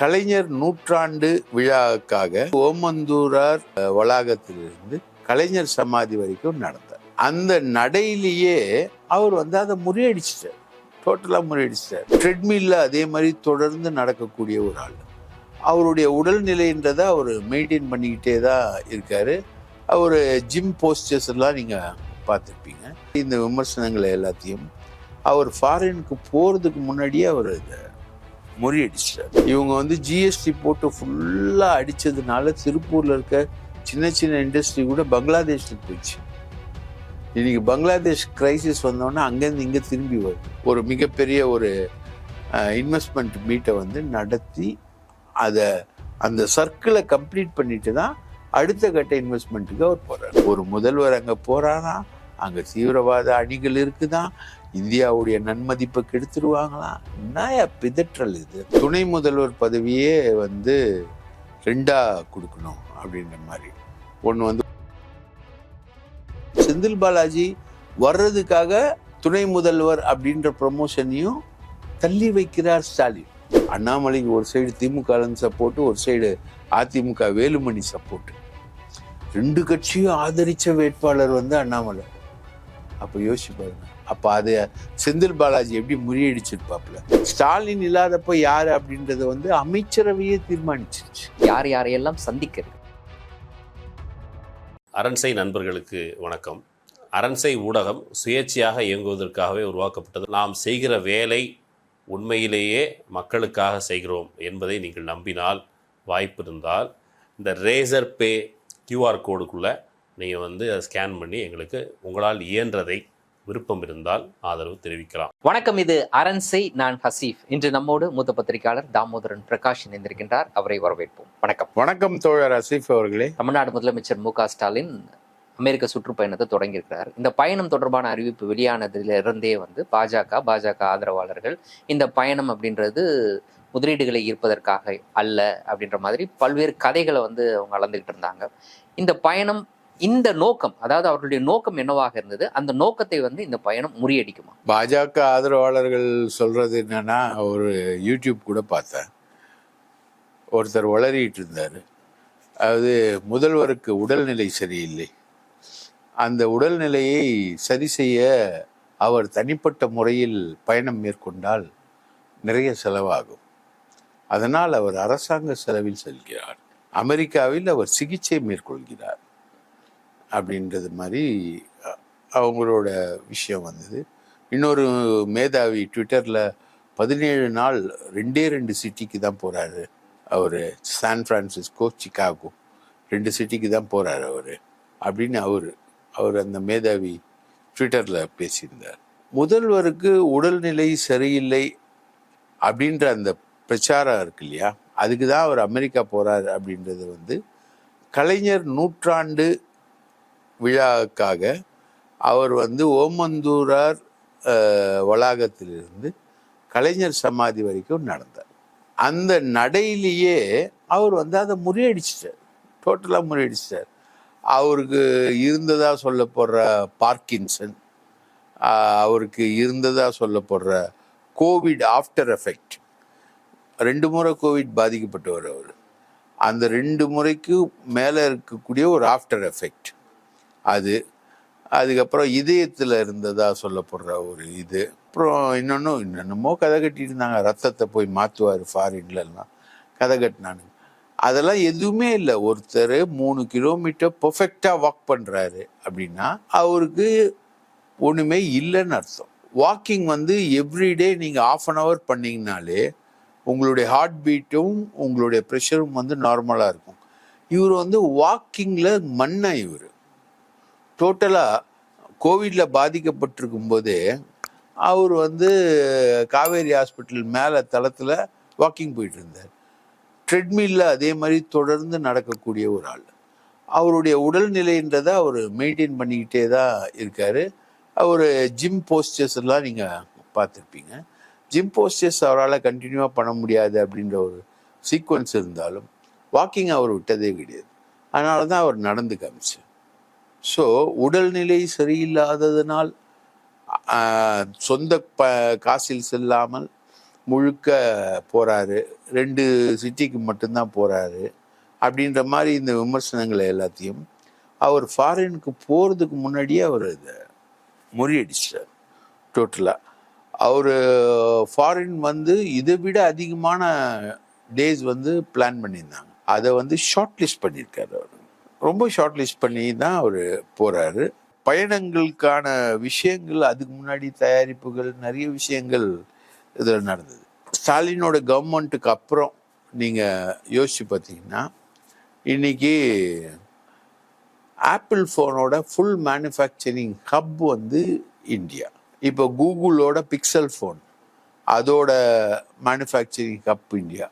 கலைஞர் நூற்றாண்டு விழாவுக்காக ஓமந்தூரார் வளாகத்திலிருந்து கலைஞர் சமாதி வரைக்கும் நடந்தார். அந்த நடையிலேயே அவர் வந்து அதை முறியடிச்சிட்டார். டோட்டலாக முறியடிச்சிட்டார். ட்ரெட்மில்ல அதே மாதிரி தொடர்ந்து நடக்கக்கூடிய ஒரு ஆள். அவருடைய உடல்நிலைன்றதை அவர் மெயின்டைன் பண்ணிக்கிட்டே தான் இருக்கார். அவர் ஜிம் போஸ்டர்ஸ் எல்லாம் நீங்கள் பார்த்துருப்பீங்க. இந்த விமர்சனங்களை எல்லாத்தையும். அவர் ஃபாரினுக்கு போகிறதுக்கு முன்னாடியே அவர் இதை முறியடிச்சிட்டார். இவங்க வந்து ஜிஎஸ்டி போட்டு ஃபுல்லாக அடித்ததுனால திருப்பூரில் இருக்க சின்ன சின்ன இண்டஸ்ட்ரி கூட பங்களாதேஷுக்கு போயிடுச்சு. இன்னைக்கு பங்களாதேஷ் கிரைசிஸ் வந்தோடனே அங்கேருந்து இங்கே திரும்பி வருது. ஒரு மிகப்பெரிய ஒரு இன்வெஸ்ட்மெண்ட் மீட்டை வந்து நடத்தி அதை அந்த சர்க்கிளை கம்ப்ளீட் பண்ணிட்டு தான் அடுத்த கட்ட இன்வெஸ்ட்மெண்ட்டுக்கு அவர் போகிறார் ஒரு முதல்வர் அங்கே போகிறாரா அங்கே தீவிரவாத அணிகள் இருக்குதான் இந்தியாவுடைய நன்மதிப்பை கெடுத்துருவாங்களாம் என்னயா பிதற்றல் இது? துணை முதல்வர் பதவியே வந்து ரெண்டா கொடுக்கணும் அப்படின்ற மாதிரி. ஒன்று வந்து செந்தில் பாலாஜி வர்றதுக்காக துணை முதல்வர் அப்படின்ற ப்ரமோஷனையும் தள்ளி வைக்கிறார் ஸ்டாலின். அண்ணாமலைக்கு ஒரு சைடு திமுக சப்போர்ட்டு ஒரு சைடு அதிமுக வேலுமணி சப்போர்ட்டு ரெண்டு கட்சியும் ஆதரித்த வேட்பாளர் வந்து அண்ணாமலை. அப்போ யோசிச்சு பாருங்க. அப்போ அது செந்தில் பாலாஜி எப்படி முறியடிச்சிருப்பாப்புல? ஸ்டாலின் இல்லாதப்ப யாரு அப்படின்றத வந்து அமைச்சரவையே தீர்மானிச்சிருச்சு. யார் யாரையெல்லாம் சந்திக்கிறது? அரண்சை நண்பர்களுக்கு வணக்கம். அரண்சை ஊடகம் சுயேட்சையாக இயங்குவதற்காகவே உருவாக்கப்பட்டது. நாம் செய்கிற வேலை உண்மையிலேயே மக்களுக்காக செய்கிறோம் என்பதை நீங்கள் நம்பினால் வாய்ப்பு இருந்தால் இந்த ரேசர் பே கியூஆர் கோடுக்குள்ளே நீங்கள் வந்து அதை ஸ்கேன் பண்ணி எங்களுக்கு உங்களால் இயன்றதை விருப்பம் இருந்தால் ஆதரவு தெரிவிக்கலாம். வணக்கம் இது அரண்சை நான் ஹசீஃப். இன்று நம்மோடு மூத்த பத்திரிகையாளர் தாமோதரன் பிரகாஷ் இணைந்திருக்கின்றார். அவரை வரவேற்போம். வணக்கம். வணக்கம் தோழர் அசீஃப் அவர்களே. தமிழ்நாடு முதலமைச்சர் மு க ஸ்டாலின் அமெரிக்க சுற்றுப்பயணத்தை தொடங்கியிருக்கிறார். இந்த பயணம் தொடர்பான அறிவிப்பு வெளியானதுல இருந்தே வந்து பாஜக பாஜக ஆதரவாளர்கள் இந்த பயணம் அப்படின்றது முதலீடுகளை ஈர்ப்பதற்காக அல்ல அப்படின்ற மாதிரி பல்வேறு கதைகளை வந்து அவங்க அளந்துகிட்டு இருந்தாங்க. இந்த பயணம் இந்த நோக்கம் அதாவது அவர்களுடைய நோக்கம் என்னவாக இருந்தது அந்த நோக்கத்தை வந்து இந்த பயணம் முறியடிக்குமா? பாஜக ஆதரவாளர்கள் சொல்றது என்னன்னா ஒரு யூடியூப் கூட பார்த்தேன். ஒருத்தர் வளரிட்டு இருந்தார் அதாவது முதல்வருக்கு உடல்நிலை சரியில்லை. அந்த உடல்நிலையை சரி செய்ய அவர் தனிப்பட்ட முறையில் பயணம் மேற்கொண்டால் நிறைய செலவாகும். அதனால் அவர் அரசாங்க செலவில் செல்கிறார். அமெரிக்காவில் அவர் சிகிச்சை மேற்கொள்கிறார். அப்படின்றது மாதிரி அவங்களோட விஷயம் வந்தது. இன்னொரு மேதாவி ட்விட்டரில் பதினேழு நாள் ரெண்டே ரெண்டு சிட்டிக்கு தான் போகிறாரு அவர். சான் ஃப்ரான்சிஸ்கோ சிக்காகோ ரெண்டு சிட்டிக்கு தான் போகிறாரு அவர் அப்படின்னு அவர் அவர் அந்த மேதாவி ட்விட்டரில் பேசியிருந்தார். முதல்வருக்கு உடல்நிலை சரியில்லை அப்படின்ற அந்த பிரச்சாரம் இருக்கு இல்லையா? அதுக்கு தான் அவர் அமெரிக்கா போகிறார் அப்படின்றது வந்து கலைஞர் நூற்றாண்டு விழாவுக்காக அவர் வந்து ஓமந்தூரார் வளாகத்திலிருந்து கலைஞர் சமாதி வரைக்கும் நடந்தார். அந்த நடையிலேயே அவர் வந்து அதை முறியடிச்சிட்டார். டோட்டலாக முறியடிச்சிட்டார். அவருக்கு இருந்ததாக சொல்லப்படுற பார்க்கின்சன் அவருக்கு இருந்ததாக சொல்லப்படுற கோவிட் ஆஃப்டர் எஃபெக்ட் ரெண்டு முறை கோவிட் பாதிக்கப்பட்டவர் அவர். அந்த ரெண்டு முறைக்கு மேலே இருக்கக்கூடிய ஒரு ஆஃப்டர் எஃபெக்ட். அது. அதுக்கப்புறம் இதயத்தில் இருந்ததாக சொல்லப்படுற ஒரு இது. அப்புறம் இன்னொன்று என்னென்னமோ கதை கட்டிட்டு இருந்தாங்க. ரத்தத்தை போய் மாற்றுவார் ஃபாரின்லலாம் கதை கட்டினானுங்க. அதெல்லாம் எதுவுமே இல்லை. ஒருத்தர் மூணு கிலோமீட்டர் பர்ஃபெக்டாக வாக் பண்ணுறாரு அப்படின்னா அவருக்கு ஒன்றுமே இல்லைன்னு அர்த்தம். வாக்கிங் வந்து எவ்ரிடே நீங்கள் ஆஃப் அன் ஹவர் பண்ணிங்கனாலே உங்களுடைய ஹார்ட் பீட்டும் உங்களுடைய ப்ரெஷரும் வந்து நார்மலாக இருக்கும். இவர் வந்து வாக்கிங்கில் மண்ணை இவர். டோட்டலாக கோவிடில் பாதிக்கப்பட்டிருக்கும் போதே அவர் வந்து காவேரி ஹாஸ்பிட்டல் மேலே தளத்தில் வாக்கிங் போயிட்டு இருந்தார் ட்ரெட்மில்ல அதே மாதிரி தொடர்ந்து நடக்கக்கூடிய ஒரு ஆள். அவருடைய உடல்நிலைன்றதை அவர் மெயின்டைன் பண்ணிக்கிட்டே தான் இருக்கார். அவர் ஜிம் போஸ்டர்ஸ் எல்லாம் நீங்கள் பார்த்துருப்பீங்க. ஜிம் போஸ்டர்ஸ் அவரால் கண்டினியூவாக பண்ண முடியாது அப்படின்ற ஒரு சீக்வன்ஸ் இருந்தாலும் வாக்கிங் அவர் விட்டதே கிடையாது. அதனால தான் அவர் நடந்து காமிச்சார். ஸோ உடல்நிலை சரியில்லாததனால் சொந்த ப காசில் செல்லாமல் முழுக்க போகிறாரு ரெண்டு சிட்டிக்கு மட்டும்தான் போகிறாரு அப்படின்ற மாதிரி இந்த விமர்சனங்களை எல்லாத்தையும் அவர் ஃபாரினுக்கு போகிறதுக்கு முன்னாடியே அவர் இதை முறியடிச்சிட்டார் டோட்டலாக அவர் ஃபாரின் வந்து இதை விட அதிகமான டேஸ் வந்து பிளான் பண்ணியிருந்தாங்க. அதை வந்து ஷார்ட் லிஸ்ட் பண்ணியிருக்காரு அவர். ரொம்ப ஷார்ட் லிஸ்ட் பண்ணி தான் அவர் போகிறாரு பயணங்களுக்கான விஷயங்கள் அதுக்கு முன்னாடி தயாரிப்புகள் நிறைய விஷயங்கள் இதில் நடந்தது. ஸ்டாலினோட கவர்மெண்ட்டுக்கு அப்புறம் நீங்கள் யோசிச்சு பார்த்தீங்கன்னா இன்னைக்கு ஆப்பிள் ஃபோனோட ஃபுல் மேனுஃபேக்சரிங் ஹப் வந்து இந்தியா இப்போ கூகுளோட பிக்சல் ஃபோன் அதோட மேனுஃபேக்சரிங் ஹப் இந்தியா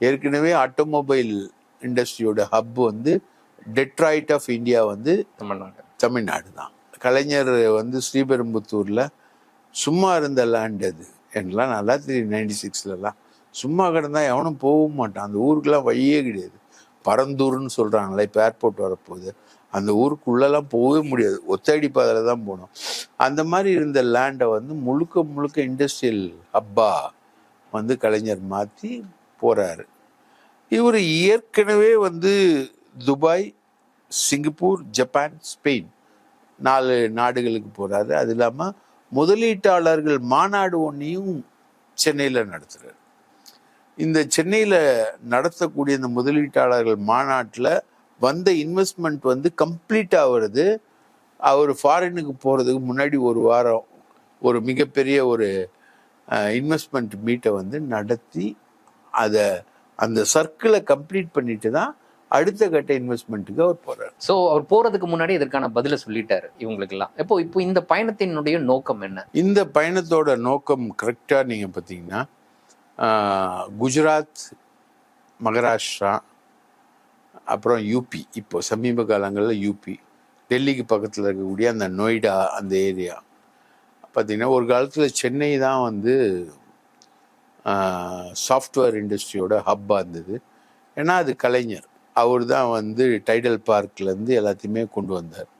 ஏற்கனவே ஆட்டோமொபைல் இண்டஸ்ட்ரியோட ஹப் வந்து டெட்ராய்ட் ஆஃப் இந்தியா வந்து தமிழ்நாடு. தமிழ்நாடு தான். கலைஞர் வந்து ஸ்ரீபெரும்புத்தூரில் சும்மா இருந்த லேண்ட் அது. எனக்குலாம் நல்லா தெரியும் நைன்டி சிக்ஸ்லலாம். சும்மா கிடந்தா எவனும் போகவும் மாட்டான். அந்த ஊருக்கெல்லாம் வழியே கிடையாது. பரந்தூர்னு சொல்கிறாங்களே இப்போ ஏர்போர்ட் வரப்போகுது. அந்த ஊருக்குள்ளெல்லாம் போகவே முடியாது. ஒத்தடி பாதையில் தான் போகணும். அந்த மாதிரி இருந்த லேண்டை வந்து முழுக்க முழுக்க இண்டஸ்ட்ரியல் ஹப்பா வந்து கலைஞர் மாற்றி போகிறாரு இவர் ஏற்கனவே வந்து துபாய் சிங்கப்பூர் ஜப்பான் ஸ்பெயின். நாலு நாடுகளுக்கு போகிறாரு அது இல்லாமல் முதலீட்டாளர்கள் மாநாடு ஒன்றையும் சென்னையில் நடத்துகிறார் இந்த சென்னையில் நடத்தக்கூடிய இந்த முதலீட்டாளர்கள் மாநாட்டில் வந்த இன்வெஸ்ட்மெண்ட் வந்து கம்ப்ளீட் ஆகிறது அவர் ஃபாரினுக்கு போகிறதுக்கு முன்னாடி ஒரு வாரம் ஒரு மிகப்பெரிய ஒரு இன்வெஸ்ட்மெண்ட் மீட்டை வந்து நடத்தி அதை அந்த சர்க்கிளை கம்ப்ளீட் பண்ணிட்டு தான் அடுத்த கட்ட இன்வெஸ்ட்மெண்ட்டுக்கு அவர் போறாரு. ஸோ அவர் போறதுக்கு முன்னாடி இதற்கான பதில சொல்லிட்டாரு இவங்களுக்கெல்லாம். இப்போ இப்போ இந்த பயணத்தினுடைய நோக்கம் என்ன? இந்த பயணத்தோட நோக்கம் கரெக்டாக நீங்கள் பார்த்தீங்கன்னா குஜராத் மகாராஷ்டிரா அப்புறம் யூபி இப்போ சமீப காலங்களில் யூபி டெல்லிக்கு பக்கத்தில் இருக்கக்கூடிய அந்த நொய்டா அந்த ஏரியா. பார்த்தீங்கன்னா ஒரு காலத்தில் சென்னை தான் வந்து சாஃப்ட்வேர் இண்டஸ்ட்ரியோட ஹப்பாக இருந்தது. ஏன்னா அது கலைஞர். அவர் தான் வந்து டைடல் பார்க்லேருந்து எல்லாத்தையுமே கொண்டு வந்தார்.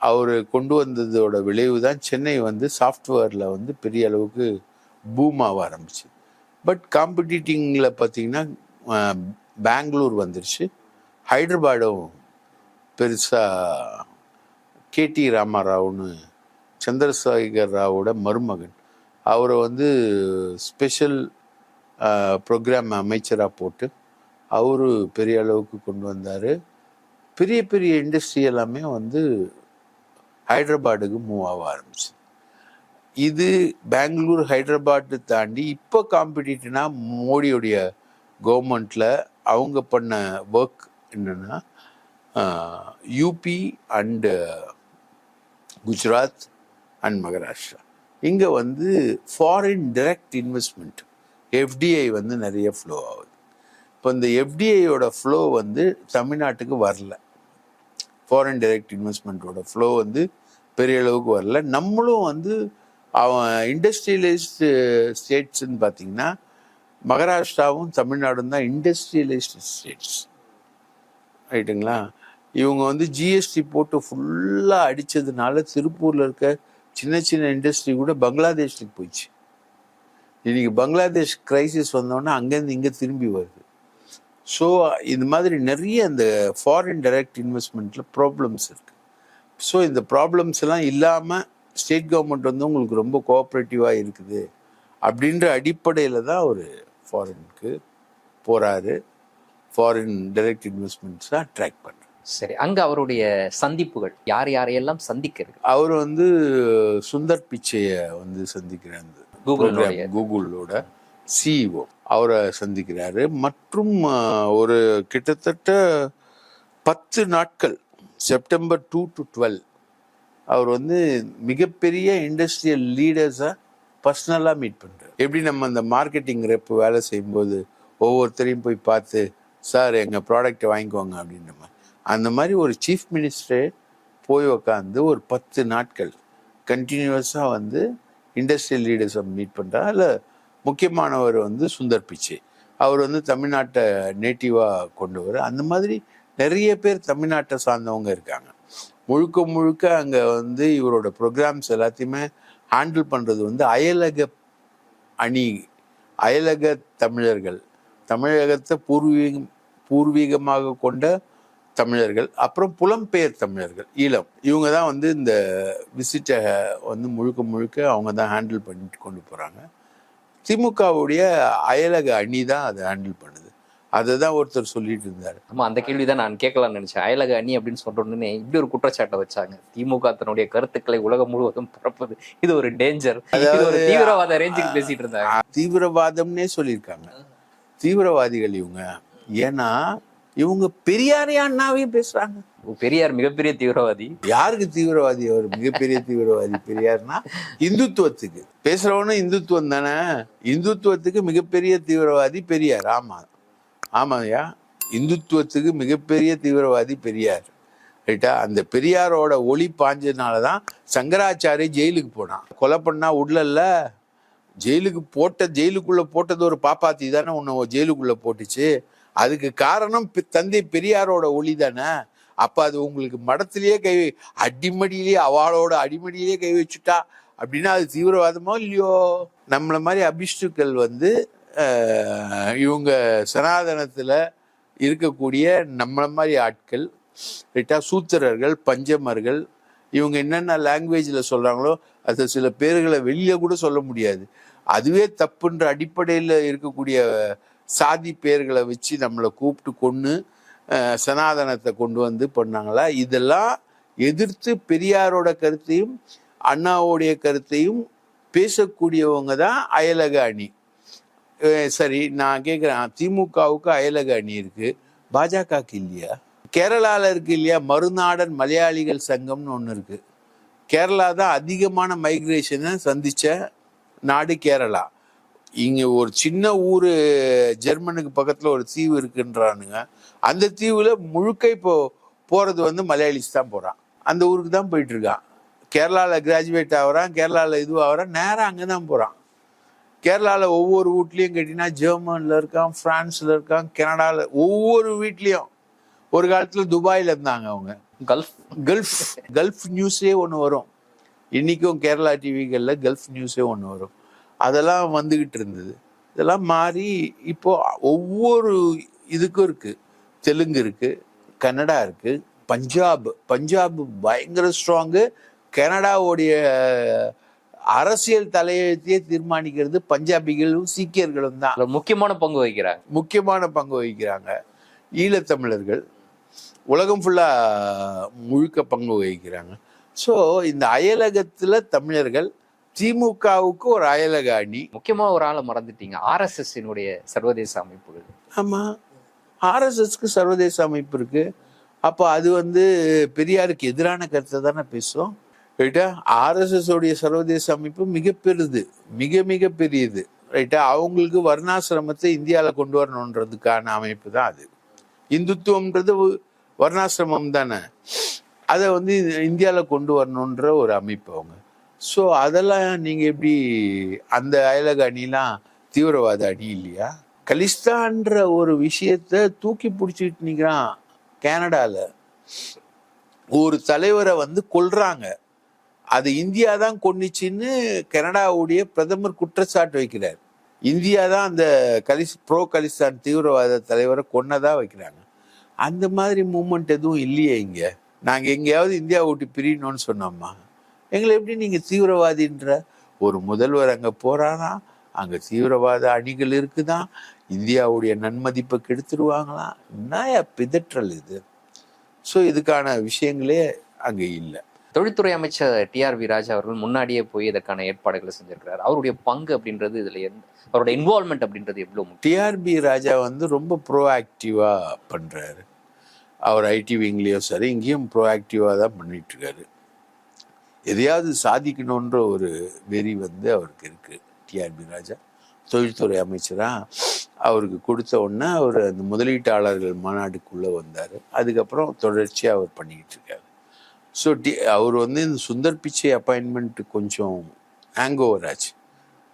அவர் கொண்டு வந்ததோட விளைவு தான் சென்னை வந்து சாஃப்ட்வேரில் வந்து பெரிய அளவுக்கு பூம் ஆக ஆரம்பிச்சு. பட் காம்படிட்டிங்கில் பார்த்தீங்கன்னா பெங்களூர் வந்துருச்சு. ஹைதராபாடும் பெருசாக கேடி ராமாராவ்னு சந்திரசேகர் ராவோட மருமகன். அவரை வந்து ஸ்பெஷல் ப்ரோக்ராம் அமைச்சராக போட்டு அவரு பெரிய அளவுக்கு கொண்டு வந்தார். பெரிய பெரிய இண்டஸ்ட்ரி எல்லாமே வந்து ஹைதராபாடுக்கு மூவ் ஆக ஆரம்பிச்சு இது பெங்களூர் ஹைதராபாத்து தாண்டி இப்போ காம்படிட்டுனா மோடியுடைய கவர்மெண்ட்டில் அவங்க பண்ண ஒர்க் என்னென்னா UP and Gujarat and Maharashtra இங்கே வந்து ஃபாரின் டைரக்ட் இன்வெஸ்ட்மெண்ட் எஃப்டிஐ வந்து நிறைய ஃப்ளோ ஆகுது. இப்போ இந்த எஃப்டிஐயோட ஃப்ளோ வந்து தமிழ்நாட்டுக்கு வரல. ஃபாரின் டைரக்ட் இன்வெஸ்ட்மெண்ட்டோட ஃப்ளோ வந்து பெரிய அளவுக்கு வரல. நம்மளும் வந்து அவன் இண்டஸ்ட்ரியலைஸ்டு ஸ்டேட்ஸ்ன்னு பார்த்தீங்கன்னா மகாராஷ்டிராவும் தமிழ்நாடும் தான் இண்டஸ்ட்ரியலைஸ்டு ஸ்டேட்ஸ் ரைட்டுங்களா இவங்க வந்து ஜிஎஸ்டி போட்டு ஃபுல்லாக அடித்ததுனால திருப்பூரில் இருக்க சின்ன சின்ன இண்டஸ்ட்ரி கூட பங்களாதேஷுக்கு போயிடுச்சு. இன்னைக்கு பங்களாதேஷ் கிரைசிஸ் வந்தோடனே அங்கேருந்து இங்கே திரும்பி வருது. ஸோ இந்த மாதிரி நிறைய அந்த ஃபாரின் டைரக்ட் இன்வெஸ்ட்மெண்ட்டில் ப்ராப்ளம்ஸ் இருக்குது ஸோ இந்த ப்ராப்ளம்ஸ் எல்லாம் இல்லாமல் ஸ்டேட் கவர்மெண்ட் வந்து உங்களுக்கு ரொம்ப கோஆப்ரேட்டிவாக இருக்குது அப்படின்ற அடிப்படையில் தான் அவர் ஃபாரினுக்கு போகிறாரு ஃபாரின் டைரக்ட் இன்வெஸ்ட்மெண்ட்ஸை அட்ராக்ட் பண்ணுறாரு சரி அங்க அவருடைய சந்திப்புகள் யார் யாரையெல்லாம் சந்திக்கிறது? அவர் வந்து சுந்தர் பிச்சையை வந்து சந்திக்கிறார். கூகுளினுடைய கூகுளோட. சிஇஓ அவரை சந்திக்கிறாரு. மற்றும் ஒரு கிட்டத்தட்ட பத்து நாட்கள் செப்டம்பர் டூ டு டுவெல் அவர் வந்து மிகப்பெரிய இண்டஸ்ட்ரியல் லீடர்ஸை பர்சனலாக மீட் பண்ணுறாரு எப்படி நம்ம அந்த மார்க்கெட்டிங் ரெப் வேலை செய்யும்போது ஒவ்வொருத்தரையும் போய் பார்த்து சார் எங்கள் ப்ராடக்ட்டை வாங்கிக்கோங்க அப்படின்ற மாதிரி அந்த மாதிரி ஒரு சீஃப் மினிஸ்டரே போய் உக்காந்து ஒரு பத்து நாட்கள் கண்டினியூஸாக வந்து இண்டஸ்ட்ரியல் லீடர்ஸை மீட் பண்ணுறா இல்லை முக்கியமானவர் வந்து சுந்தர் பிச்சை. அவர் வந்து தமிழ்நாட்டை நேட்டிவாக கொண்டு வர அந்த மாதிரி நிறைய பேர் தமிழ்நாட்டை சார்ந்தவங்க இருக்காங்க. முழுக்க முழுக்க அங்கே வந்து இவரோட ப்ரோக்ராம்ஸ் எல்லாத்தையுமே ஹேண்டில் பண்ணுறது வந்து அயலக அணி அயலக தமிழர்கள் தமிழகத்தை பூர்வீகம் பூர்வீகமாக கொண்ட தமிழர்கள் அப்புறம் புலம்பெயர் தமிழர்கள் ஈழம். இவங்க தான் வந்து இந்த விசிட்டை வந்து முழுக்க முழுக்க அவங்க தான் ஹேண்டில் பண்ணிட்டு கொண்டு போகிறாங்க திமுகவுடைய அயலக அணி தான் அதை ஹேண்டில் பண்ணுது. அதை தான் ஒருத்தர் சொல்லிட்டு இருந்தார். ஆமா அந்த கேள்வி தான் நான் கேட்கலாம்னு நினைச்சேன். அயலக அணி அப்படின்னு சொல்றோன்னு இப்படி ஒரு குற்றச்சாட்டை வச்சாங்க. திமுக தன்னுடைய கருத்துக்களை உலகம் முழுவதும் பரப்புது. இது ஒரு டேஞ்சர் இது ஒரு தீவிரவாத ரேஞ்சுக்கு பேசிட்டு இருந்தாங்க. தீவிரவாதம்னே சொல்லியிருக்காங்க. தீவிரவாதிகள் இவங்க. ஏன்னா இவங்க பெரியாரையா அண்ணாவையும் பேசுறாங்க. பெரியார் மிகப்பெரிய தீவிரவாதி. யாருக்கு தீவிரவாதி? அவர் மிகப்பெரிய தீவிரவாதி. பெரியார்னா இந்துத்துவத்துக்கு. பேசுறவனும் இந்துத்துவம் தானே? இந்துத்துவத்துக்கு மிகப்பெரிய தீவிரவாதி பெரியார். ஆமா. ஆமாயா இந்துத்துவத்துக்கு மிகப்பெரிய தீவிரவாதி பெரியார். ரைட்டா? அந்த பெரியாரோட ஒளி பாஞ்சதுனால தான் சங்கராச்சாரி ஜெயிலுக்கு போனான். கொலை பண்ணா உடலல்ல. ஜெயிலுக்கு போட்ட ஜெயிலுக்குள்ள போட்டது ஒரு பாப்பாத்தி தானே உன்னை ஜெயிலுக்குள்ள போட்டுச்சு. அதுக்கு காரணம் தந்தை பெரியாரோட ஒளி தானே? அப்போ அது உங்களுக்கு மடத்திலேயே கை அடிமடியிலே அடிமடியிலேயே அவளோட அடிமடியிலேயே கை வச்சுட்டா அப்படின்னா அது தீவிரவாதமோ இல்லையோ? நம்மள மாதிரி அபிஷ்டுக்கள் வந்து இவங்க சனாதனத்தில் இருக்கக்கூடிய நம்மள மாதிரி ஆட்கள் ரைட்டா சூத்திரர்கள் பஞ்சமர்கள் இவங்க என்னென்ன லாங்குவேஜில் சொல்கிறாங்களோ அது சில பேர்களை வெளியே கூட சொல்ல முடியாது. அதுவே தப்புன்ற அடிப்படையில் இருக்கக்கூடிய சாதி பேர்களை வச்சு நம்மளை கூப்பிட்டு கொன்று சனாதனத்தை கொண்டு வந்து பண்ணாங்களா? இதெல்லாம் எதிர்த்து பெரியாரோட கருத்தையும் அண்ணாவுடைய கருத்தையும் பேசக்கூடியவங்க தான் அயலக அணி. சரி நான் கேட்குறேன் திமுகவுக்கு அயலக அணி இருக்குது பாஜகவுக்கு இல்லையா? கேரளாவில் இருக்கு இல்லையா? மறுநாடன் மலையாளிகள் சங்கம்னு ஒன்று இருக்குது கேரளா தான் அதிகமான மைக்ரேஷனை சந்தித்த நாடு கேரளா. இங்கே ஒரு சின்ன ஊர் ஜெர்மனுக்கு பக்கத்தில் ஒரு தீவு இருக்குன்றானுங்க. அந்த தீவுல முழுக்க இப்போ போறது வந்து மலையாளிஸ் தான் போறான். அந்த ஊருக்கு தான் போயிட்டு இருக்கான் கேரளால கிராஜுவேட் ஆகுறான் கேரளால இது ஆகுறான் நேரா அங்கே தான் போறான். கேரளால ஒவ்வொரு வீட்லயும் கேட்டீங்கன்னா ஜெர்மன்ல இருக்கான் பிரான்ஸ்ல இருக்கான் கனடால ஒவ்வொரு வீட்லயும். ஒரு காலத்துல துபாயில இருந்தாங்க அவங்க. கல்ஃப். கல்ஃப் கல்ஃப் நியூஸே ஒன்று வரும். இன்னைக்கும் கேரளா டிவிகளில் கல்ஃப் நியூஸே ஒன்று வரும். அதெல்லாம் வந்துகிட்டு இருந்தது. இதெல்லாம் மாறி இப்போ ஒவ்வொரு இதுக்கும் இருக்கு. தெலுங்கு இருக்கு கன்னடா இருக்கு பஞ்சாப் பஞ்சாப் பயங்கர ஸ்ட்ராங்கு கனடாவுடைய அரசியல் தலையெழுத்தையே தீர்மானிக்கிறது பஞ்சாபிகளும் சீக்கியர்களும் தான். அதுல முக்கியமான பங்கு வகிக்கிறாங்க. முக்கியமான பங்கு வகிக்கிறாங்க. ஈழத்தமிழர்கள் உலகம் ஃபுல்லா முழுக்க பங்கு வகிக்கிறாங்க. ஸோ இந்த அயலகத்துல தமிழர்கள் திமுகவுக்கு ஒரு அயலக அணி. முக்கியமா ஒரு ஆளை மறந்துட்டீங்க. ஆர்எஸ்எஸ் சர்வதேச அமைப்புகள். ஆமா. ஆர்எஸ்எஸ்க்கு சர்வதேச அமைப்பு இருக்குது அப்போ அது வந்து பெரியாருக்கு எதிரான கருத்தை தானே பேசும் ரைட்டா ஆர்எஸ்எஸ் உடைய சர்வதேச அமைப்பு மிக பெரிது. மிக மிக பெரியது. ரைட்டா அவங்களுக்கு வர்ணாசிரமத்தை இந்தியாவில் கொண்டு வரணுன்றதுக்கான அமைப்பு தான் அது. இந்துத்துவம்ன்றது வர்ணாசிரமம் தானே. அதை வந்து இந்தியாவில் கொண்டு வரணுன்ற ஒரு அமைப்பு அவங்க. ஸோ அதெல்லாம் நீங்கள் எப்படி அந்த அயலக அணிலாம் தீவிரவாத அணி இல்லையா? கலிஸ்தான்ற ஒரு விஷயத்த தூக்கி பிடிச்சிட்டு நிற்கிறான் கேனடாவில் ஒரு தலைவரை வந்து கொல்றாங்க. அது இந்தியா தான் கொன்னுச்சின்னு கனடாவுடைய பிரதமர் குற்றச்சாட்டு வைக்கிறார். இந்தியா தான் அந்த கலிஸ் ப்ரோ கலிஸ்தான் தீவிரவாத தலைவரை கொன்னதாக வைக்கிறாங்க. அந்த மாதிரி மூமெண்ட் எதுவும் இல்லையே இங்கே. நாங்கள் எங்கேயாவது இந்தியா விட்டு பிரியணும்னு சொன்னோம்மா. எங்களை எப்படி நீங்கள் தீவிரவாதின்ற ஒரு முதல்வர் அங்கே போகிறானா அங்க தீவிரவாத அணிகள் இருக்குதான் இந்தியாவுடைய நன்மதிப்பை கெடுத்துருவாங்களாம் என்னயா பிதற்றல் இது? ஸோ இதுக்கான விஷயங்களே அங்க இல்லை. தொழில்துறை அமைச்சர் டிஆர்வி ராஜா அவர்கள் முன்னாடியே போய் இதற்கான ஏற்பாடுகளை செஞ்சிருக்கிறார். அவருடைய பங்கு அப்படின்றது இதுல அவரோட இன்வால்மெண்ட் அப்படின்றது முக்கியம்? டிஆர்பி ராஜா வந்து ரொம்ப ப்ரோஆக்டிவாக பண்ணுறாரு அவர் ஐடி விங்லேயும் சரி இங்கேயும் ப்ரோஆக்டிவாக தான் பண்ணிட்டு இருக்காரு. எதையாவது சாதிக்கணுன்ற ஒரு வெறி வந்து அவருக்கு இருக்கு. டிஆர்பி ராஜா தொழில்துறை அமைச்சராக அவருக்கு கொடுத்த உடனே அவர் அந்த முதலீட்டாளர்கள் மாநாட்டுக்குள்ளே வந்தார். அதுக்கப்புறம் தொடர்ச்சியாக அவர் பண்ணிக்கிட்டு இருக்காரு. ஸோ டி அவர் வந்து இந்த சுந்தர் பிச்சை அப்பாயின்மெண்ட்டு கொஞ்சம் ஹேங் ஓவர் ஆச்சு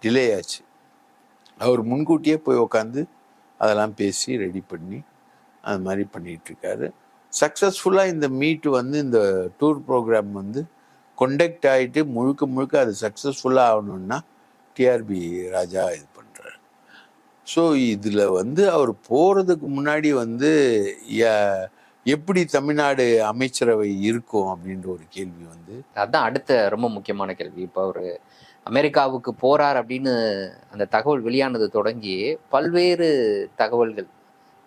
டிலே ஆச்சு. அவர் முன்கூட்டியே போய் உக்காந்து அதெல்லாம் பேசி ரெடி பண்ணி அது மாதிரி பண்ணிகிட்டு இருக்காரு. சக்ஸஸ்ஃபுல்லாக இந்த மீட் வந்து இந்த டூர் ப்ரோக்ராம் வந்து கொண்டக்ட் ஆகிட்டு முழுக்க முழுக்க அது சக்ஸஸ்ஃபுல்லாக ஆகணுன்னா டிஆர்பி ராஜா இது பண்ணுறார் ஸோ இதில் வந்து அவர் போகிறதுக்கு முன்னாடி வந்து எப்படி தமிழ்நாடு அமைச்சரவை இருக்கும் அப்படின்ற ஒரு கேள்வி வந்து அதுதான் அடுத்த ரொம்ப முக்கியமான கேள்வி. இப்போ அவர் அமெரிக்காவுக்கு போறார் அப்படின்னு அந்த தகவல் வெளியானது தொடங்கி பல்வேறு தகவல்கள்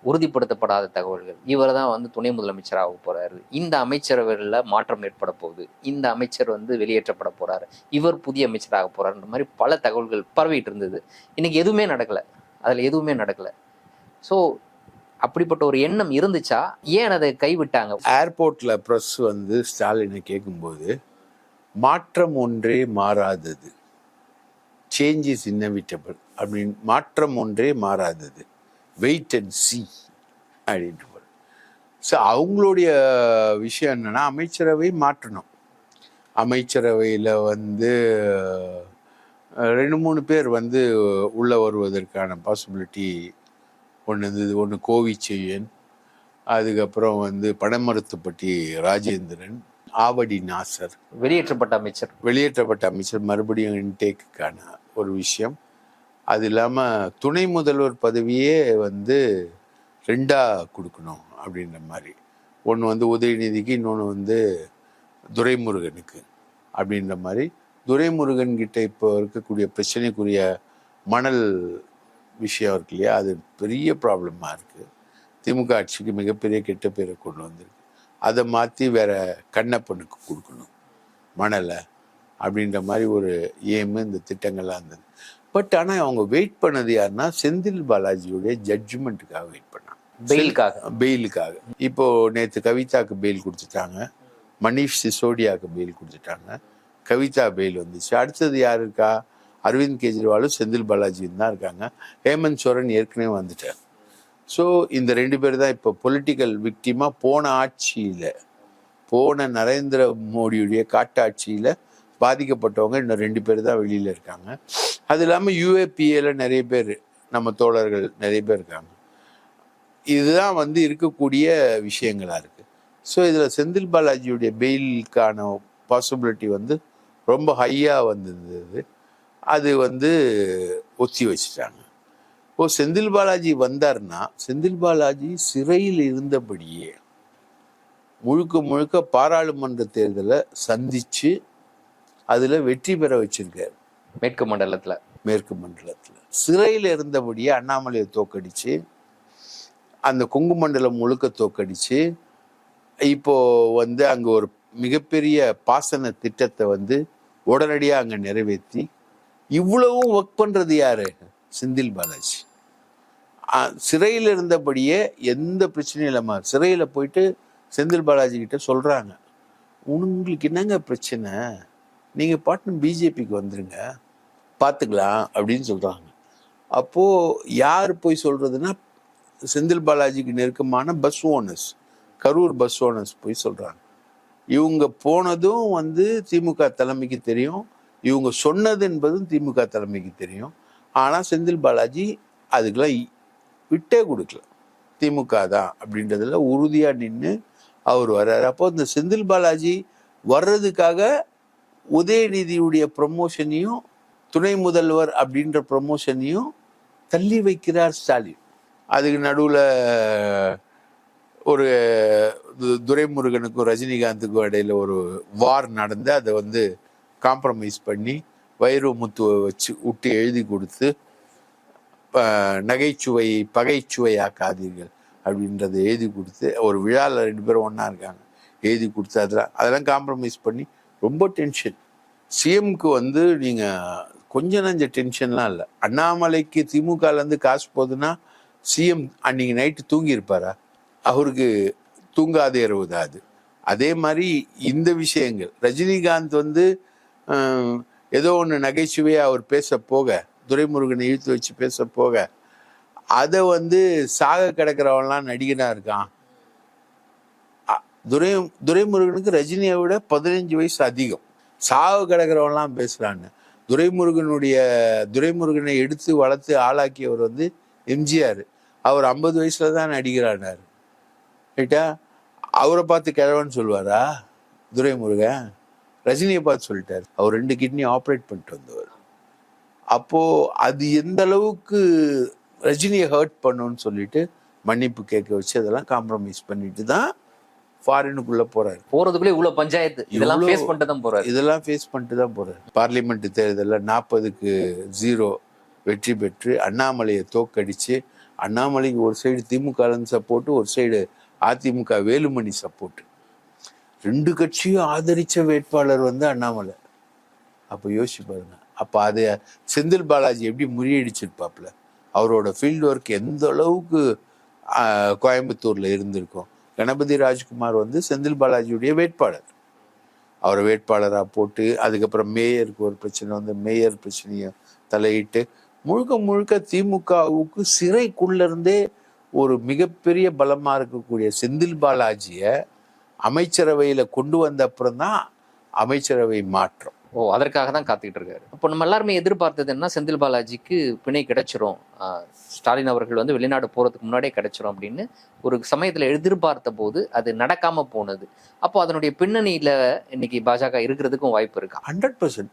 உறுதிப்படுத்தப்படாத தகவல்கள். இவர் தான் வந்து துணை முதலமைச்சராக போறாரு. இந்த அமைச்சரவையில் மாற்றம் ஏற்பட போகுது. இந்த அமைச்சர் வந்து வெளியேற்றப்பட போறாரு. இவர் புதிய அமைச்சராக போறாருன்ற மாதிரி பல தகவல்கள் பரவிட்டு இருந்தது. இன்னைக்கு எதுவுமே நடக்கல. அதில் எதுவுமே நடக்கல. ஸோ அப்படிப்பட்ட ஒரு எண்ணம் இருந்துச்சா? ஏன் அதை கைவிட்டாங்க? ஏர்போர்ட்டில் ப்ரெஸ் வந்து ஸ்டாலினை கேட்கும்போது மாற்றம் ஒன்றே மாறாதது. சேஞ்ச் இஸ் இன்னவிட்டபிள் அப்படின்னு மாற்றம் ஒன்றே மாறாதது. வெயிட் அண்ட் சி அப்படின்ட்டு ஸோ அவங்களுடைய விஷயம் என்னன்னா அமைச்சரவை மாற்றணும். அமைச்சரவையில் வந்து ரெண்டு மூணு பேர் வந்து உள்ளே வருவதற்கான பாசிபிலிட்டி ஒன்று இருந்தது. ஒன்று கோவிச்செய்யன் அதுக்கப்புறம் வந்து பனமரத்துப்பட்டி ராஜேந்திரன் ஆவடி நாசர். வெளியேற்றப்பட்ட அமைச்சர். வெளியேற்றப்பட்ட அமைச்சர் மறுபடியும் இன்டேக்குக்கான ஒரு விஷயம். அது இல்லாமல் துணை முதல்வர் பதவியே வந்து ரெண்டாக கொடுக்கணும் அப்படின்ற மாதிரி. ஒன்று வந்து உதயநிதிக்கு இன்னொன்று வந்து துரைமுருகனுக்கு அப்படின்ற மாதிரி. துரைமுருகன் கிட்ட இப்போ இருக்கக்கூடிய பிரச்சனைக்குரிய மணல் விஷயம் இருக்கு இல்லையா? அது பெரிய ப்ராப்ளமாக இருக்குது திமுக ஆட்சிக்கு மிகப்பெரிய கெட்ட பேரை கொண்டு வந்திருக்கு. அதை மாற்றி வேற கண்ணப்பனுக்கு கொடுக்கணும் மணலை அப்படின்ற மாதிரி ஒரு ஏமு இந்த திட்டங்கள்லாம் இருந்தது. பட் ஆனால் அவங்க வெயிட் பண்ணது யாருன்னா செந்தில் பாலாஜியுடைய ஜட்ஜ்மெண்ட்டுக்காக வெயிட் பண்ணாங்க. பெயிலுக்காக. பெயிலுக்காக. இப்போ நேற்று கவிதாக்கு பெயில் கொடுத்துட்டாங்க. மனிஷ் சிசோடியாவுக்கு பெயில் கொடுத்துட்டாங்க. கவிதா பெயில் வந்துச்சு. அடுத்தது யார் இருக்கா அரவிந்த் கெஜ்ரிவாலும் செந்தில் பாலாஜியும் தான் இருக்காங்க. ஹேமந்த் சோரன் ஏற்கனவே வந்துட்டார். ஸோ இந்த ரெண்டு பேர் தான் இப்போ பொலிட்டிக்கல் விக்டிமா போன ஆட்சியில் போன நரேந்திர மோடியுடைய காட்டாட்சியில் பாதிக்கப்பட்டவங்க இன்னும் ரெண்டு பேர் தான் வெளியில் இருக்காங்க. அது இல்லாமல் யூஏபிஏல நிறைய பேர் நம்ம தோழர்கள் நிறைய பேர் இருக்காங்க. இதுதான் வந்து இருக்கக்கூடிய விஷயங்களாக இருக்குது ஸோ இதில் செந்தில் பாலாஜியுடைய பெயிலுக்கான பாசிபிலிட்டி வந்து ரொம்ப ஹையாக வந்திருந்தது. அது வந்து ஒத்தி வச்சுட்டாங்க. இப்போ செந்தில் பாலாஜி வந்தார்னா செந்தில் பாலாஜி சிறையில் இருந்தபடியே முழுக்க முழுக்க பாராளுமன்ற தேர்தலை சந்தித்து அதில் வெற்றி பெற வச்சிருக்காரு. மேற்கு மண்டலத்தில். மேற்கு மண்டலத்தில். சிறையில் இருந்தபடியே அண்ணாமலையை தோக்கடிச்சு அந்த கொங்கு மண்டலம் முழுக்க தோக்கடிச்சு இப்போ வந்து அங்கே ஒரு மிகப்பெரிய பாசன திட்டத்தை வந்து உடனடியாக அங்கே நிறைவேற்றி இவ்வளவும் ஒர்க் பண்ணுறது யாரு? செந்தில் பாலாஜி. சிறையில் இருந்தபடியே எந்த பிரச்சனையும் இல்லாமல் சிறையில் போயிட்டு செந்தில் பாலாஜி கிட்ட சொல்கிறாங்க உங்களுக்கு என்னங்க பிரச்சனை? நீங்கள் பாட்டும் பிஜேபிக்கு வந்துடுங்க பார்த்துக்கலாம் அப்படின்னு சொல்கிறாங்க அப்போது யார் போய் சொல்கிறதுனா செந்தில் பாலாஜிக்கு நெருக்கமான bus owners Karur bus owners போய் சொல்கிறாங்க இவங்க போனதும் வந்து திமுக தலைமைக்கு தெரியும். இவங்க சொன்னது என்பதும் திமுக தலைமைக்கு தெரியும். ஆனால் செந்தில் பாலாஜி அதுக்கெல்லாம் இ- விட்டே கொடுக்கல. திமுக தான் அப்படின்றதுல உறுதியாக நின்று அவர் வர்றாரு. அப்போ இந்த செந்தில் பாலாஜி வர்றதுக்காக உதயநிதியுடைய ப்ரமோஷனையும் துணை முதல்வர் அப்படின்ற ப்ரமோஷனையும் தள்ளி வைக்கிறார் ஸ்டாலின். அதுக்கு நடுவில் ஒரு துரைமுருகனுக்கும் ரஜினிகாந்துக்கும் இடையில ஒரு வார் நடந்து அதை வந்து காம்ப்ரமைஸ் பண்ணி வைரமுத்துவை வச்சு விட்டு எழுதி கொடுத்து நகைச்சுவை பகைச்சுவையாக்காதீர்கள் அப்படின்றத எழுதி கொடுத்து ஒரு விழாவில் ரெண்டு பேரும் ஒன்றா இருக்காங்க. எழுதி கொடுத்து அதெல்லாம் அதெல்லாம் காம்ப்ரமைஸ் பண்ணி ரொம்ப டென்ஷன் சிஎம்க்கு வந்து நீங்கள் கொஞ்சம் நஞ்ச டென்ஷன்லாம் இல்லை. அண்ணாமலைக்கு திமுகலேருந்து காசு போகுதுன்னா சிஎம் அன்னைக்கு நைட்டு தூங்கியிருப்பாரா? அவருக்கு தூங்காத இரவு அது. அதே மாதிரி இந்த விஷயங்கள். ரஜினிகாந்த் வந்து ஏதோ ஒன்று நகைச்சுவையாக அவர் பேச போக துரைமுருகனை இழுத்து வச்சு பேச போக அதை வந்து சாக கிடக்கிறவன்லாம் நடிகனாக இருக்கான். துரை துரைமுருகனுக்கு ரஜினியை விட பதினஞ்சு வயசு அதிகம். சாவு கிடக்கிறவன்லாம் பேசுகிறான்னு துரைமுருகனுடைய துரைமுருகனை எடுத்து வளர்த்து ஆளாக்கியவர் வந்து எம்ஜிஆர். அவர் ஐம்பது வயசுல தான் நடிகிறானார் ரைட்டா? அவரை பார்த்து கிழவன்னு சொல்லுவாரா துரைமுருகன் ரஜினியை பார்த்து சொல்லிட்டார். அவர் ரெண்டு கிட்னி ஆப்ரேட் பண்ணிட்டு வந்தவர். அப்போது அது எந்த அளவுக்கு ரஜினியை ஹர்ட் பண்ணுன்னு சொல்லிட்டு மன்னிப்பு கேட்க வச்சு அதெல்லாம் காம்ப்ரமைஸ் பண்ணிட்டு தான் ஃபாரினுக்குள்ள போறாரு. போறதுக்குள்ளே இவ்வளவு பஞ்சாயத்து? இதெல்லாம் ஃபேஸ் பண்ணிட்டு தான் போறாரு. இதெல்லாம் ஃபேஸ் பண்ணிட்டு தான் போறாரு. பார்லிமெண்ட் தேர்தலில் நாற்பதுக்கு ஜீரோ வெற்றி பெற்று அண்ணாமலையை தோக்கடிச்சு அண்ணாமலைக்கு ஒரு சைடு திமுக சப்போர்ட் ஒரு சைடு அதிமுக வேலுமணி சப்போர்ட் ரெண்டு கட்சியும் ஆதரிச்ச வேட்பாளர் வந்து அண்ணாமலை. அப்போ யோசிச்சு பாருங்க. அப்போ அது செந்தில் பாலாஜி எப்படி முறியடிச்சிருப்பாப்ல அவரோட ஃபீல்டு ஒர்க் எந்த அளவுக்கு கோயம்புத்தூர்ல இருந்திருக்கும்? கணபதி ராஜ்குமார் வந்து செந்தில் பாலாஜியுடைய வேட்பாளர். அவரை வேட்பாளராக போட்டு அதுக்கப்புறம் மேயருக்கு ஒரு பிரச்சனை வந்து மேயர் பிரச்சனையை தலையிட்டு முழுக்க முழுக்க திமுகவுக்கு சிறைக்குள்ள இருந்தே ஒரு மிகப்பெரிய பலமாக இருக்கக்கூடிய செந்தில் பாலாஜியை அமைச்சரவையில் கொண்டு வந்த அப்புறம் தான் அமைச்சரவை மாற்றம். ஓ அதற்காக தான் காத்துக்கிட்டு இருக்காரு. அப்போ நம்ம எல்லாருமே எதிர்பார்த்தது என்ன? செந்தில் பாலாஜிக்கு பிணை கிடைச்சிரும். ஸ்டாலின் அவர்கள் வந்து வெளிநாடு போறதுக்கு முன்னாடியே கிடைச்சிரும் அப்படின்னு ஒரு சமயத்துல எதிர்பார்த்த போது அது நடக்காம போனது. அப்போ அதனுடைய பின்னணியில இன்னைக்கு பாஜக இருக்கிறதுக்கும் வாய்ப்பு இருக்கு? ஹண்ட்ரட் பர்சன்ட்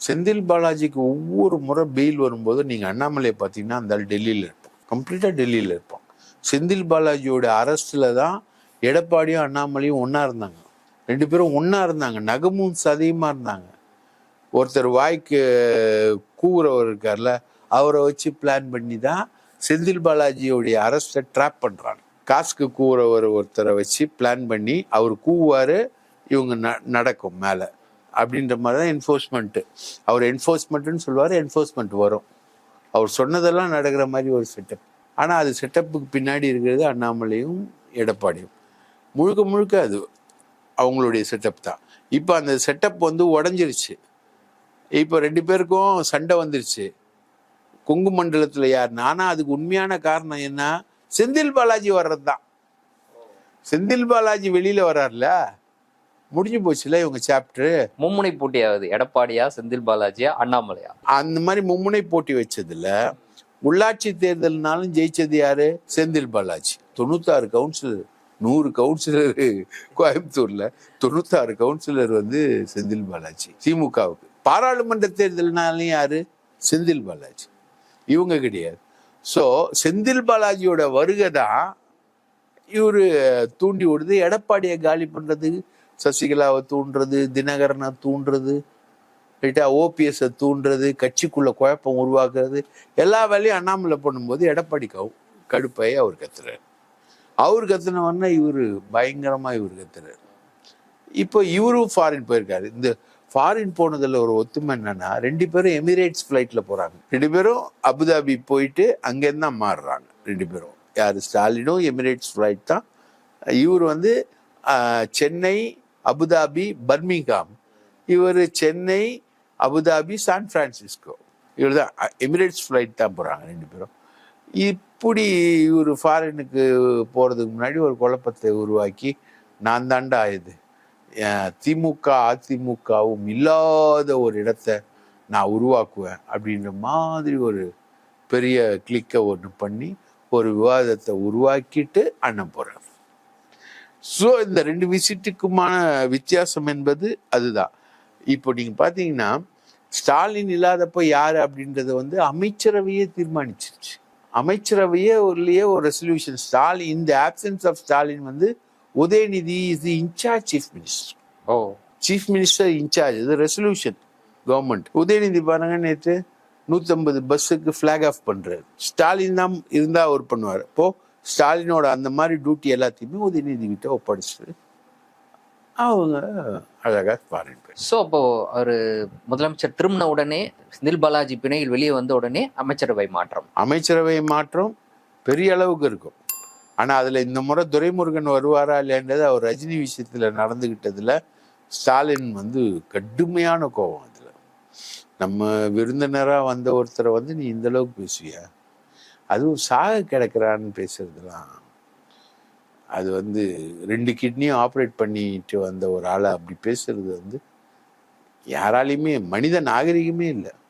செந்தில் பாலாஜிக்கு ஒவ்வொரு முறை பெயில் வரும்போது நீங்க அண்ணாமலையை பார்த்தீங்கன்னா அந்த டெல்லியில் டெல்லியில இருப்போம் கம்ப்ளீட்டா டெல்லியில இருப்போம் செந்தில் பாலாஜியோட அரஸ்ட்ல தான் எடப்பாடியும் அண்ணாமலையும் ஒன்றா இருந்தாங்க. ரெண்டு பேரும் ஒன்றா இருந்தாங்க. நகமும் சதியுமா இருந்தாங்க. ஒருத்தர் வாய்க்கு கூவுறவர் இருக்கார்ல அவரை வச்சு பிளான் பண்ணி தான் செந்தில் பாலாஜியோடைய அரஸ்டை ட்ராப் பண்ணுறாங்க காசுக்கு கூவுறவர் ஒருத்தரை வச்சு பிளான் பண்ணி அவர் கூவுவார் இவங்க ந- நடக்கும் மேலே. அப்படின்ற மாதிரி தான் என்ஃபோர்ஸ்மெண்ட்டு அவர் என்ஃபோர்ஸ்மெண்ட்டுன்னு சொல்லுவார் என்ஃபோர்ஸ்மெண்ட் வரும். அவர் சொன்னதெல்லாம் நடக்கிற மாதிரி ஒரு செட்டப் ஆனால் அது செட்டப்புக்கு பின்னாடி இருக்கிறது அண்ணாமலையும் எடப்பாடியும். முழுக்க முழுக்க அது அவங்களுடைய செட்டப் தான். இப்போ அந்த செட்டப் வந்து உடஞ்சிருச்சு. இப்போ ரெண்டு பேருக்கும் சண்டை வந்துருச்சு. கொங்கு மண்டலத்தில் யார்? நானா அதுக்கு உண்மையான காரணம் என்ன? செந்தில் பாலாஜி வர்றது தான் செந்தில் பாலாஜி வெளியில வர்றாருல. முடிஞ்சு போச்சுல இவங்க சாப்டர் மும்முனை போட்டியாவது எடப்பாடியா செந்தில் பாலாஜியா அண்ணாமலையா? அந்த மாதிரி மும்முனை போட்டி வச்சதுல உள்ளாட்சி தேர்தல்னாலும் ஜெயிச்சது யாரு? செந்தில் பாலாஜி. தொண்ணூத்தாறு கவுன்சிலர் நூறு கவுன்சிலர் கோயம்புத்தூர்ல தொண்ணூத்தாறு கவுன்சிலர் வந்து செந்தில் பாலாஜி திமுகவுக்கு. பாராளுமன்ற தேர்தல்னாலும் யாரு? செந்தில் பாலாஜி. இவங்க கிடையாது. ஸோ செந்தில் பாலாஜியோட வருகை தான் இவர் தூண்டி விடுது. எடப்பாடியை காலி பண்ணுறது சசிகலாவை தூண்டுறது தினகரனை தூண்டுறது ரைட்டா ஓபிஎஸ்ஸை தூண்டுறது கட்சிக்குள்ள குழப்பம் உருவாக்குறது எல்லா வேலையும் அண்ணாமலை பண்ணும்போது எடப்பாடி கவு கடுப்பையை அவர் கத்துறாரு. அவர் கத்துனவொன்னே இவர் பயங்கரமாக இவர் கத்துறாரு. இப்போ இவரும் ஃபாரின் போயிருக்காரு. இந்த ஃபாரின் போனதில் ஒரு ஒத்துமை என்னன்னா ரெண்டு பேரும் எமிரேட்ஸ் ஃப்ளைட்டில் போகிறாங்க ரெண்டு பேரும் அபுதாபி போயிட்டு அங்கேருந்து தான் மாறுறாங்க ரெண்டு பேரும். யார்? ஸ்டாலினும் எமிரேட்ஸ் ஃப்ளைட் தான். இவர் வந்து சென்னை அபுதாபி பர்மிங்காம் இவர் சென்னை அபுதாபி சான் ஃப்ரான்சிஸ்கோ இவர் தான் எமிரேட்ஸ் ஃப்ளைட் தான் போகிறாங்க ரெண்டு பேரும். இப்படி இவர் ஃபாரினுக்கு போகிறதுக்கு முன்னாடி ஒரு குழப்பத்தை உருவாக்கி நான் தாண்டா இது திமுக அதிமுகவும் இல்லாத ஒரு இடத்த நான் உருவாக்குவேன் அப்படின்ற மாதிரி ஒரு பெரிய கிளிக்கை ஒன்று பண்ணி ஒரு விவாதத்தை உருவாக்கிட்டு அண்ணன் போகிறார் ஸோ இந்த ரெண்டு விசிட்டுக்குமான வித்தியாசம் என்பது அதுதான். இப்போ நீங்கள் பார்த்தீங்கன்னா ஸ்டாலின் இல்லாதப்போ யார் அப்படின்றத வந்து அமைச்சரவையே தீர்மானிச்சிருச்சு. அமைச்சரவையே ஒருலயே ஒரு ரெசல்யூஷன் ஸ்டாலின் இந்த ஆப்சன்ஸ் ஆஃப் ஸ்டாலின் வந்து Udhayanidhi is the incharge chief minister oh. Chief minister incharge இது ரெசல்யூஷன் கவர்மெண்ட் உதயநிதி பாருங்க நேற்று நூற்றம்பது பஸ்ஸுக்கு ஃப்ளாக் ஆஃப் பண்றாரு. ஸ்டாலின் தான் இருந்தா அவர் பண்ணுவார். அப்போ ஸ்டாலினோட அந்த மாதிரி டியூட்டி எல்லாத்தையுமே உதயநிதி கிட்ட ஒப்படைச்சிட்டு அவங்க அழகா ஃபாரின் ஸோ அப்போ அவர் முதலமைச்சர் திரும்பின உடனே செந்தில் பாலாஜி பிணையில் வெளியே வந்த உடனே அமைச்சரவை மாற்றம். அமைச்சரவை மாற்றம் பெரிய அளவுக்கு இருக்கும். ஆனால் அதில் இந்த முறை துரைமுருகன் வருவாரா இல்லைன்றது அவர் ரஜினி விஷயத்தில் நடந்துக்கிட்டதில் ஸ்டாலின் வந்து கடுமையான கோபம் அதில். நம்ம விருந்தினராக வந்த ஒருத்தரை வந்து நீ இந்தளவுக்கு பேசுவிய பேசுவியா? அதுவும் சாக கிடக்கிறான்னு பேசுறதுலாம் அது வந்து ரெண்டு கிட்னியும் ஆப்ரேட் பண்ணிட்டு வந்த ஒரு ஆளை அப்படி பேசுறது வந்து யாராலையுமே மனித நாகரிகமே இல்லை.